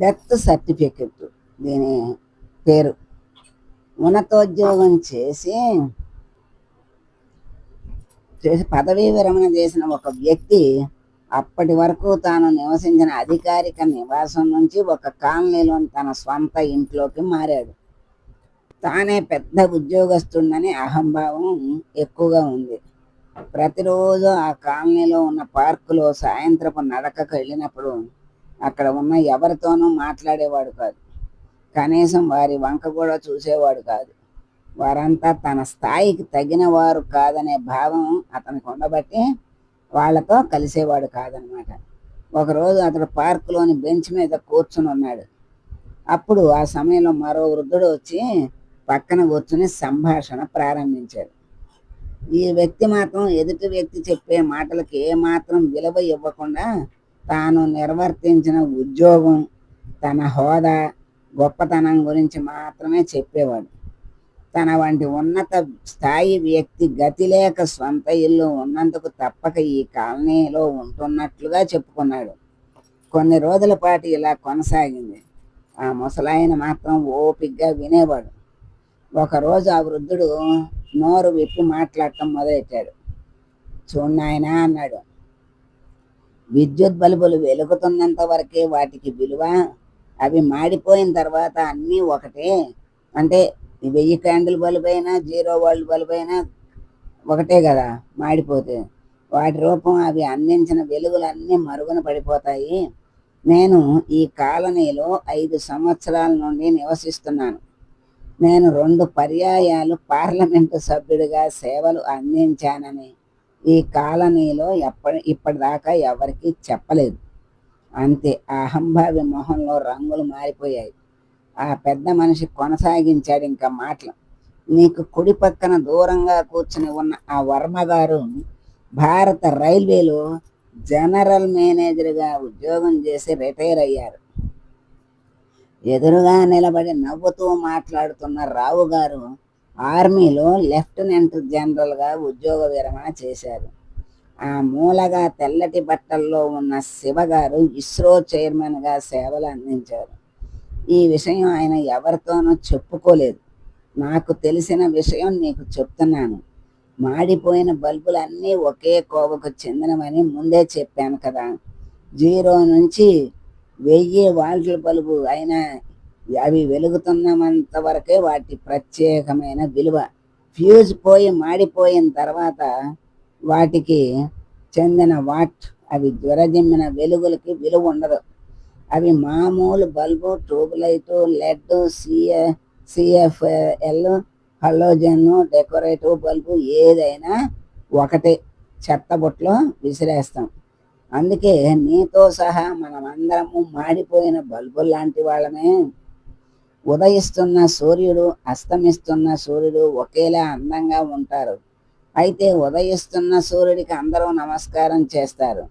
Death certificate దీని పేరు. ఉన్నతోద్యోగం చేసి చేసి పదవీ విరమణ చేసిన ఒక వ్యక్తి అప్పటి వరకు తాను నివసించిన అధికారిక నివాసం నుంచి ఒక కాలనీలోని తన స్వంత ఇంట్లోకి మారాడు. తానే పెద్ద ఉద్యోగస్తుండని అహంభావం ఎక్కువగా ఉంది. ప్రతిరోజు ఆ కాలనీలో ఉన్న పార్కులో సాయంత్రపు నడకకు వెళ్ళినప్పుడు అక్కడ ఉన్న ఎవరితోనూ మాట్లాడేవాడు కాదు. కనీసం వారి వంక కూడా చూసేవాడు కాదు. వారంతా తన స్థాయికి తగిన వారు కాదనే భావం అతనికి ఉండబట్టి వాళ్ళతో కలిసేవాడు కాదనమాట. ఒకరోజు అతడు పార్కులోని బెంచ్ మీద కూర్చుని ఉన్నాడు. అప్పుడు ఆ సమయంలో మరో వృద్ధుడు వచ్చి పక్కన కూర్చుని సంభాషణ ప్రారంభించాడు. ఈ వ్యక్తి మాత్రం ఎదుటి వ్యక్తి చెప్పే మాటలకు ఏమాత్రం విలువ ఇవ్వకుండా తాను నిర్వర్తించిన ఉద్యోగం తన హోదా గొప్పతనం గురించి మాత్రమే చెప్పేవాడు. తన వంటి ఉన్నత స్థాయి వ్యక్తి గతి లేక స్వంత ఇల్లు ఉన్నందుకు తప్పక ఈ కాలనీలో ఉంటున్నట్లుగా చెప్పుకున్నాడు. కొన్ని రోజుల పాటు ఇలా కొనసాగింది. ఆ ముసలాయన మాత్రం ఓపిగ్గా వినేవాడు. ఒకరోజు ఆ వృద్ధుడు నోరు విప్పి మాట్లాడటం మొదలెట్టాడు. చూడు నాయనా అన్నాడు. విద్యుత్ బల్బులు వెలుగుతున్నంత వరకే వాటికి విలువ. అవి మాడిపోయిన తర్వాత అన్నీ ఒకటే. అంటే వెయ్యి క్యాండిల్ బల్బ్ అయినా జీరో వరల్డ్ బల్బ్ అయినా ఒకటే కదా మాడిపోతే. వాటి రూపం అవి అందించిన వెలుగులన్నీ మరుగున పడిపోతాయి. నేను ఈ కాలనీలో ఐదు సంవత్సరాల నుండి నివసిస్తున్నాను. నేను రెండు పర్యాయాలు పార్లమెంటు సభ్యుడిగా సేవలు అందించానని ఈ కాలనీలో ఎప్పటి ఇప్పటిదాకా ఎవరికీ చెప్పలేదు. అంతే ఆ అహంభావి మొహంలో రంగులు మారిపోయాయి. ఆ పెద్ద మనిషి కొనసాగించాడు ఇంకా మాటలు. నీకు కుడి పక్కన దూరంగా కూర్చుని ఉన్న ఆ వర్మ గారు భారత రైల్వేలో జనరల్ మేనేజర్గా ఉద్యోగం చేసి రిటైర్ అయ్యారు. ఎదురుగా నిలబడి నవ్వుతూ మాట్లాడుతున్న రావు గారు ఆర్మీలో లెఫ్టినెంట్ జనరల్గా ఉద్యోగ విరమణ చేశారు. ఆ మూలగా తెల్లటి బట్టల్లో ఉన్న శివగారు ఇస్రో చైర్మన్గా సేవలు అందించారు. ఈ విషయం ఆయన ఎవరితోనూ చెప్పుకోలేదు. నాకు తెలిసిన విషయం నీకు చెప్తున్నాను. మాడిపోయిన బల్బులన్నీ ఒకే కోవకు చెందినవని ముందే చెప్పాను కదా. జీరో నుంచి వెయ్యి వాల్ట్ల బల్బు అయినా అవి వెలుగుతున్నంత వరకే వాటి ప్రత్యేకమైన విలువ. ఫ్యూజ్ పోయి మాడిపోయిన తర్వాత వాటికి చెందిన వాట్ అవి జ్వరజిమ్మిన వెలుగులకి విలువ ఉండదు. అవి మామూలు bulb tube light LED CA CFL halogen decorative bulb ఏదైనా ఒకటే. చెత్తబుట్లో విసిరేస్తాం. అందుకే నీతో సహా మనమందరము మాడిపోయిన బల్బులు లాంటి వాళ్ళమే. ఉదయిస్తున్న సూర్యుడు అస్తమిస్తున్న సూర్యుడు ఒకేలా అందంగా ఉంటారు. అయితే ఉదయిస్తున్న సూర్యుడికి అందరూ నమస్కారం చేస్తారు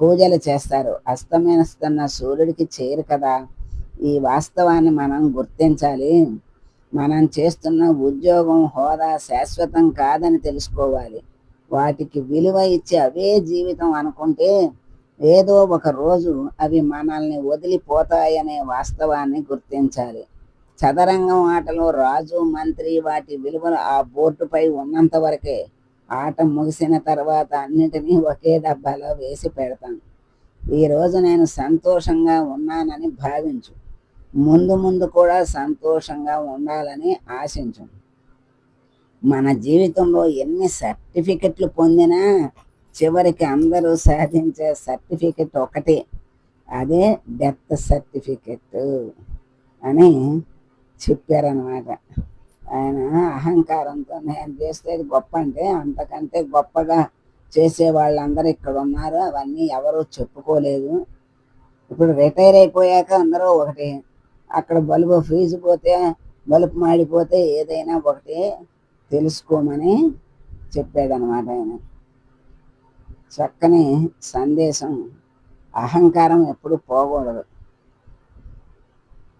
పూజలు చేస్తారు. అస్తమిస్తున్న సూర్యుడికి చేరు కదా. ఈ వాస్తవాన్ని మనం గుర్తించాలి. మనం చేస్తున్న ఉద్యోగం హోదా శాశ్వతం కాదని తెలుసుకోవాలి. వాటికి విలువ ఇచ్చి అవే జీవితం అనుకుంటే ఏదో ఒక రోజు అవి మనల్ని వదిలిపోతాయనే వాస్తవాన్ని గుర్తించాలి. చదరంగం ఆటలో రాజు మంత్రి వాటి విలువలు ఆ బోర్డుపై ఉన్నంత వరకే ఆట ముగిసిన తర్వాత అన్నిటినీ ఒకే డబ్బాలో వేసి పెడతాను. ఈరోజు నేను సంతోషంగా ఉన్నానని భావించు. ముందు ముందు కూడా సంతోషంగా ఉండాలని ఆశించు. మన జీవితంలో ఎన్ని సర్టిఫికెట్లు పొందినా చివరికి అందరూ సాధించే సర్టిఫికెట్ ఒకటే. అదే డెత్ సర్టిఫికెట్ అని చెప్పారనమాట ఆయన అహంకారంతో నేను చేసేది గొప్ప అంటే అంతకంటే గొప్పగా చేసే వాళ్ళందరూ ఇక్కడ ఉన్నారు. అవన్నీ ఎవరు చెప్పుకోలేదు. ఇప్పుడు రిటైర్ అయిపోయాక అందరూ ఒకటి అక్కడ బల్బు ఫ్రీజ్ పోతే బల్బు మాడిపోతే ఏదైనా ఒకటి తెలుసుకోమని చెప్పాడనమాట ఆయన. చక్కని సందేశం. అహంకారం ఎప్పుడు పోకూడదు.